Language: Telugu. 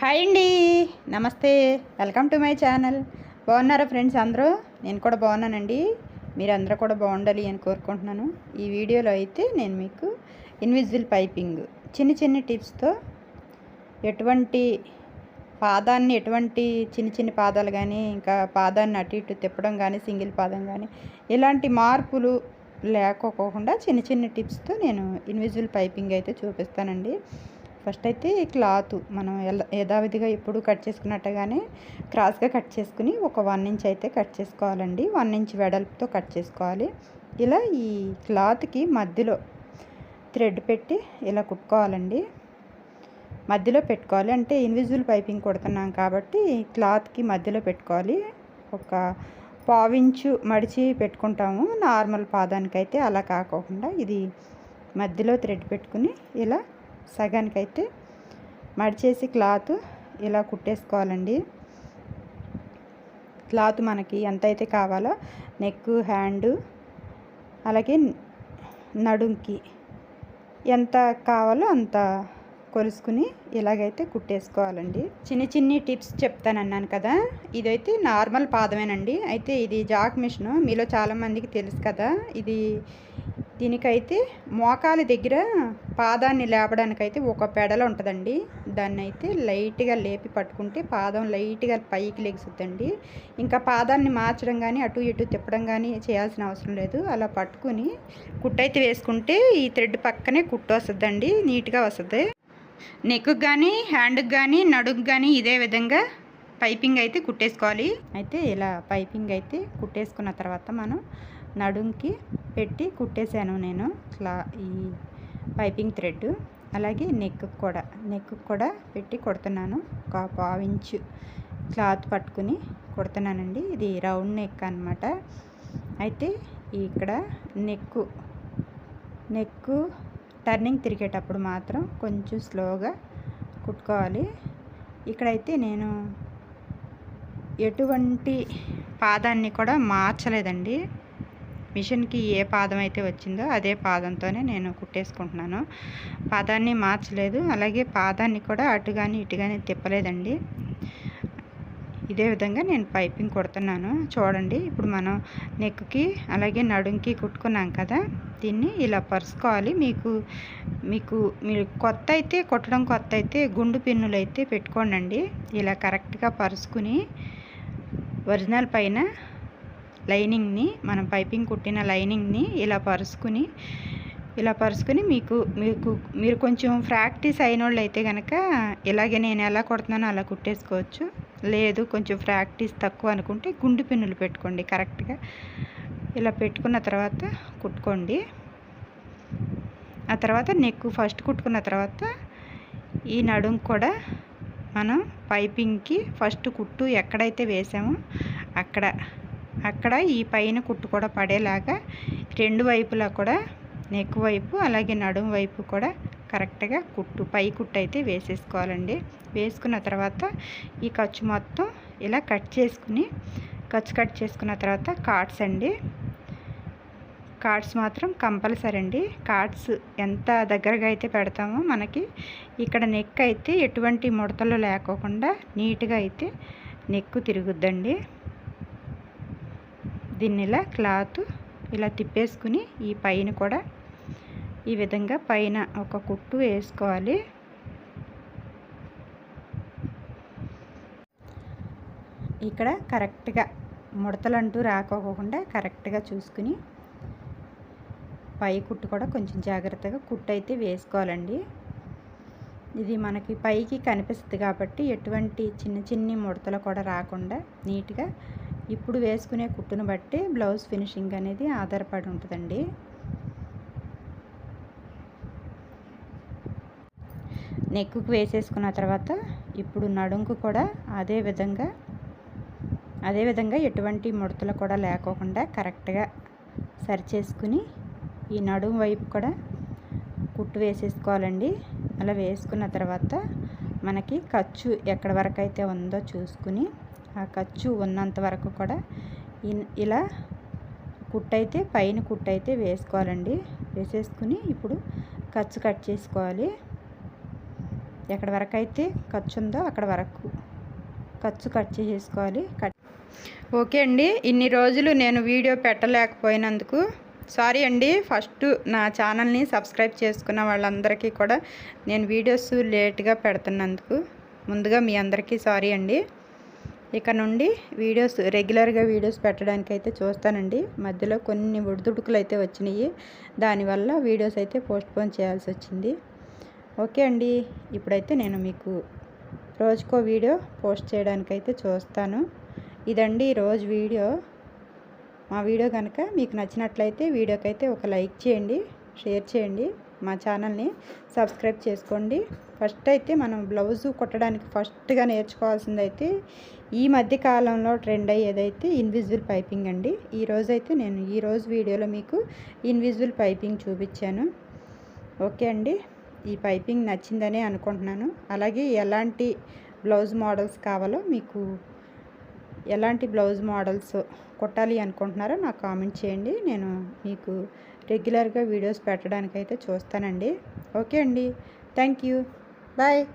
హాయ్ అండి. నమస్తే. Welcome to my channel. బాగున్నారా ఫ్రెండ్స్ అందరూ? నేను కూడా బాగున్నానండి. మీరు అందరూ కూడా బాగుండాలి అని కోరుకుంటున్నాను. ఈ వీడియోలో అయితే నేను మీకు ఇన్విజిబుల్ పైపింగ్ చిన్న చిన్న టిప్స్తో ఎటువంటి పాదాన్ని ఎటువంటి చిన్న చిన్న పాదాలు కానీ ఇంకా పాదాన్ని అటు ఇటు తిప్పడం కానీ సింగిల్ పాదం కానీ ఇలాంటి మార్పులు లేకోకుండా చిన్న చిన్న టిప్స్తో నేను ఇన్విజిబుల్ పైపింగ్ అయితే చూపిస్తానండి. ఫస్ట్ అయితే క్లాత్ మనం యథావిధిగా ఎప్పుడు కట్ చేసుకున్నట్టుగానే క్రాస్గా కట్ చేసుకుని ఒక వన్ ఇంచ్ అయితే కట్ చేసుకోవాలండి. వన్ ఇంచ్ వెడల్పుతో కట్ చేసుకోవాలి. ఇలా ఈ క్లాత్కి మధ్యలో థ్రెడ్ పెట్టి ఇలా కుట్టుకోవాలండి. మధ్యలో పెట్టుకోవాలి. అంటే ఇన్విజిబుల్ పైపింగ్ కొడుతున్నాం కాబట్టి క్లాత్కి మధ్యలో పెట్టుకోవాలి. ఒక పావించు మడిచి పెట్టుకుంటాము. నార్మల్ పాదానికైతే అలా కాకోకుండా ఇది మధ్యలో థ్రెడ్ పెట్టుకుని ఇలా సగానికైతే మడిచేసి క్లాత్ ఇలా కుట్టేసుకోవాలండి. క్లాత్ మనకి ఎంత అయితే కావాలో నెక్ హ్యాండ్ అలాగే నడుంకి ఎంత కావాలో అంత కొలుసుకుని ఇలాగైతే కుట్టేసుకోవాలండి. చిన్న చిన్ని టిప్స్ చెప్తానన్నాను కదా ఇదైతే నార్మల్ పాదమేనండి. అయితే ఇది జాక్ మిషన్ మీలో చాలామందికి తెలుసు కదా ఇది దీనికైతే మోకాలి దగ్గర పాదాన్ని లేపడానికైతే ఒక పెడల ఉంటుందండి. దాన్ని అయితే లైట్గా లేపి పట్టుకుంటే పాదం లైట్గా పైకి లెగుస్తుందండి ఇంకా పాదాన్ని మార్చడం కానీ అటు ఇటు తిప్పడం కానీ చేయాల్సిన అవసరం లేదు. అలా పట్టుకుని కుట్టయితే వేసుకుంటే ఈ థ్రెడ్ పక్కనే కుట్టు వస్తుందండి. నీట్గా వస్తుంది. నెక్కు కానీ హ్యాండ్కి కానీ నడుకు కానీ ఇదే విధంగా పైపింగ్ అయితే కుట్టేసుకోవాలి. అయితే ఇలా పైపింగ్ అయితే కుట్టేసుకున్న తర్వాత మనం నడుంకి పెట్టి కుట్టేశాను నేను. క్లా ఈ పైపింగ్ థ్రెడ్. అలాగే నెక్ కూడా. నెక్ కూడా పెట్టి కొడుతున్నాను. ఒక పావించు క్లాత్ పట్టుకుని కుడుతున్నానండి. ఇది రౌండ్ నెక్ అనమాట అయితే ఇక్కడ నెక్కు నెక్కు టర్నింగ్ తిరిగేటప్పుడు మాత్రం కొంచెం స్లోగా కుట్టుకోవాలి. ఇక్కడైతే నేను ఎటువంటి పాదాన్ని కూడా మార్చలేదండి. మిషన్కి ఏ పాదం అయితే వచ్చిందో అదే పాదంతోనే నేను కుట్టేసుకుంటున్నాను. పాదాన్ని మార్చలేదు. అలాగే పాదాన్ని కూడా అటు కానీ ఇటు కానీ తిప్పలేదండి. ఇదే విధంగా నేను పైపింగ్ కొడుతున్నాను. చూడండి ఇప్పుడు మనం నెక్కి అలాగే నడుంకి కుట్టుకున్నాం కదా దీన్ని ఇలా పరుచుకోవాలి. మీకు మీకు మీరు కొత్త అయితే కుట్టడం కొత్త అయితే గుండు పిన్నులు అయితే పెట్టుకోండి ఇలా కరెక్ట్గా పరుచుకుని ఒరిజినల్ పైన లైనింగ్ని మనం పైపింగ్ కుట్టిన లైనింగ్ని ఇలా పరుచుకుని ఇలా పరుచుకుని మీకు మీకు మీరు కొంచెం ప్రాక్టీస్ అయిన వాళ్ళు అయితే కనుక ఇలాగే నేను ఎలా కొడుతున్నానో అలా కుట్టేసుకోవచ్చు. లేదు కొంచెం ప్రాక్టీస్ తక్కువ అనుకుంటే గుండు పిన్నులు పెట్టుకోండి కరెక్ట్గా. ఇలా పెట్టుకున్న తర్వాత కుట్టుకోండి. ఆ తర్వాత నెక్ ఫస్ట్ కుట్టుకున్న తర్వాత ఈ నడుం కూడా మనం పైపింగ్కి ఫస్ట్ కుట్టు ఎక్కడైతే వేసామో అక్కడ అక్కడ ఈ పైన కుట్టు కూడా పడేలాగా రెండు వైపులా కూడా నెక్ వైపు అలాగే నడుము వైపు కూడా కరెక్ట్గా కుట్టు పై కుట్టు అయితే వేసేసుకోవాలండి. వేసుకున్న తర్వాత ఈ ఖర్చు మొత్తం ఇలా కట్ చేసుకుని ఖర్చు కట్ చేసుకున్న తర్వాత కార్డ్స్ అండి. కార్డ్స్ మాత్రం కంపల్సరీ అండి. కార్డ్స్ ఎంత దగ్గరగా అయితే పెడతామో మనకి ఇక్కడ నెక్ అయితే ఎటువంటి ముడతలు లేకోకుండా నీట్గా అయితే నెక్కు తిరుగుద్దండి. దీన్ని ఇలా క్లాత్ ఇలా తిప్పేసుకుని ఈ పైన కూడా ఈ విధంగా పైన ఒక కుట్టు వేసుకోవాలి. ఇక్కడ కరెక్ట్గా ముడతలంటూ రాకోకుండా కరెక్ట్గా చూసుకుని పై కుట్టు కూడా కొంచెం జాగ్రత్తగా కుట్టు అయితే వేసుకోవాలండి. ఇది మనకి పైకి కనిపిస్తుంది కాబట్టి ఎటువంటి చిన్న చిన్ని ముడతలు కూడా రాకుండా నీట్గా ఇప్పుడు వేసుకునే కుట్టును బట్టి బ్లౌజ్ ఫినిషింగ్ అనేది ఆధారపడి ఉంటుందండి. నెక్కుకు వేసేసుకున్న తర్వాత ఇప్పుడు నడుంకు కూడా అదే విధంగా అదే విధంగా ఎటువంటి ముడతలు కూడా లేకోకుండా కరెక్ట్గా సరి చేసుకుని ఈ నడుం వైపు కూడా కుట్టు వేసేసుకోవాలండి. అలా వేసుకున్న తర్వాత మనకి ఖర్చు ఎక్కడి వరకు అయితే ఉందో చూసుకుని ఆ ఖర్చు ఉన్నంత వరకు కూడా ఇలా కుట్టయితే పైన కుట్టయితే వేసుకోవాలండి. వేసేసుకుని ఇప్పుడు ఖర్చు కట్ చేసుకోవాలి. ఎక్కడ వరకు అయితే ఖర్చు ఉందో అక్కడ వరకు ఖర్చు కట్ చేసేసుకోవాలి. కట్ ఓకే అండి. ఇన్ని రోజులు నేను వీడియో పెట్టలేకపోయినందుకు సారీ అండి. ఫస్ట్ నా ఛానల్ని సబ్స్క్రైబ్ చేసుకున్న వాళ్ళందరికీ కూడా నేను వీడియోస్ లేట్గా పెడుతున్నందుకు ముందుగా మీ అందరికీ సారీ అండి. ఇక నుండి వీడియోస్ రెగ్యులర్గా వీడియోస్ పెట్టడానికి అయితే చూస్తానండి. మధ్యలో కొన్ని ఉడుదుడుకులు అయితే వచ్చినాయి. దానివల్ల వీడియోస్ అయితే పోస్ట్పోన్ చేయాల్సి వచ్చింది ఓకే అండి. ఇప్పుడైతే నేను మీకు రోజుకో వీడియో పోస్ట్ చేయడానికైతే చూస్తాను. ఇదండి రోజు వీడియో. మా వీడియో కనుక మీకు నచ్చినట్లయితే వీడియోకైతే ఒక లైక్ చేయండి షేర్ చేయండి. మా ఛానల్ని సబ్స్క్రైబ్ చేసుకోండి. ఫస్ట్ అయితే మనం బ్లౌజ్ కుట్టడానికి ఫస్ట్గా నేర్చుకోవాల్సింది అయితే ఈ మధ్య కాలంలో ట్రెండ్ అయ్యేదైతే ఇన్విజిబుల్ పైపింగ్ అండి. ఈ రోజైతే నేను ఈరోజు వీడియోలో మీకు ఇన్విజిబుల్ పైపింగ్ చూపించాను. ఓకే అండి? ఈ పైపింగ్ నచ్చిందనే అనుకుంటున్నాను. అలాగే ఎలాంటి బ్లౌజ్ మోడల్స్ కావాలో మీకు ఎలాంటి బ్లౌజ్ మోడల్స్ కుట్టాలి అనుకుంటున్నారో నాకు కామెంట్ చేయండి. నేను మీకు రెగ్యులర్గా వీడియోస్ పెట్టడానికైతే చూస్తానండి. ఓకే అండి. Thank you. బాయ్.